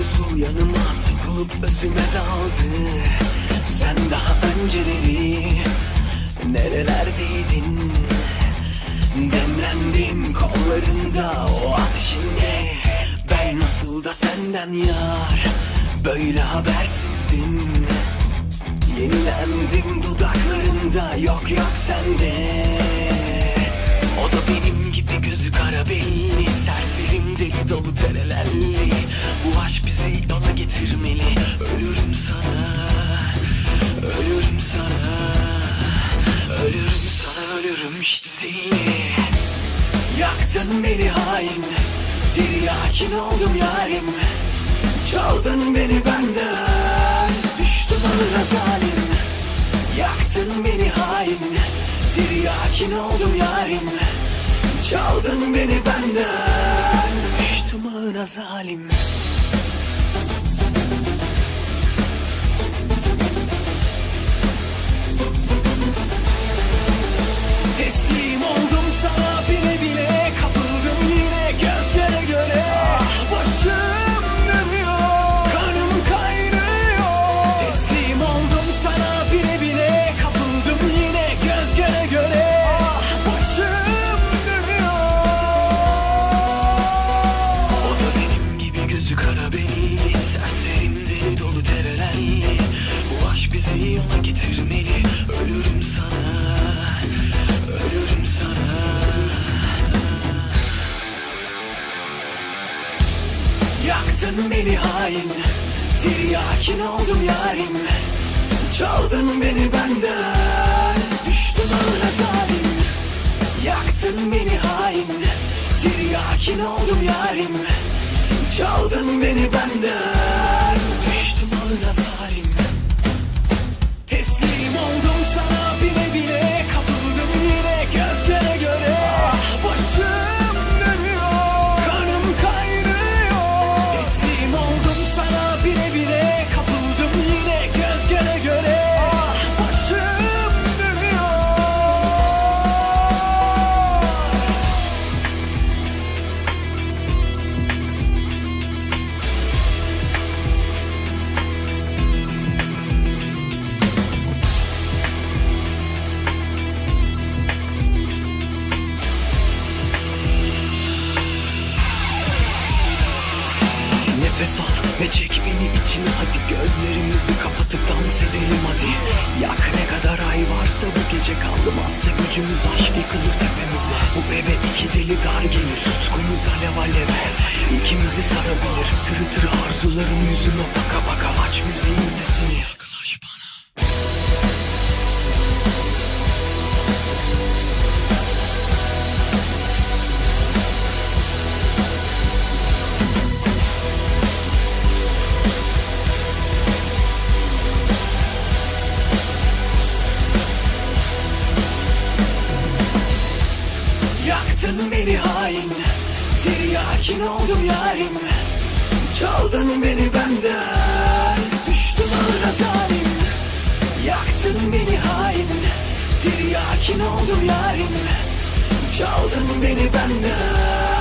Usul usul yanıma sokulup özüme daldı Sen daha önceleri nerelerdeydin? Demlendim kollarında o ateşinde Ben nasıl da senden yar Böyle habersizdim. Yenilendim dudaklarında yok yok sende. Dolu terelelli Bu aşk bizi yola getirmeli. Ölürüm sana Ölürüm sana Ölürüm sana ölürüm işte seni Yaktın beni hain Tiryakin oldum yarim. Çaldın beni benden Düştüm ağına zalim Yaktın beni hain Tiryakin oldum yarim. Çaldın beni benden zalim Yaktın beni hain Tiryakin oldum yarim. Çaldın beni benden Düştüm ağına zalim. Yaktın beni hain Tiryakin oldum yarim. Çaldın beni benden Düştüm ağına zalim Nefes al ve çek beni içine. Hadi Gözlerimizi kapatıp dans edelim hadi. Yak ne kadar ay varsa bu gece kalmazsa Gücümüz aşk yıkılır tepemize. Bu eve iki deli dar gelir Tutkumuz alev alev. İkimizi sarabilir Sırıtır arzuların yüzüme baka baka. Aç müziğin sesini Yaktın beni hain Tiryakin oldum yarim. Çaldın beni benden Düştüm ağına zalim Yaktın beni hain Tiryakin oldum yarim. Çaldın beni benden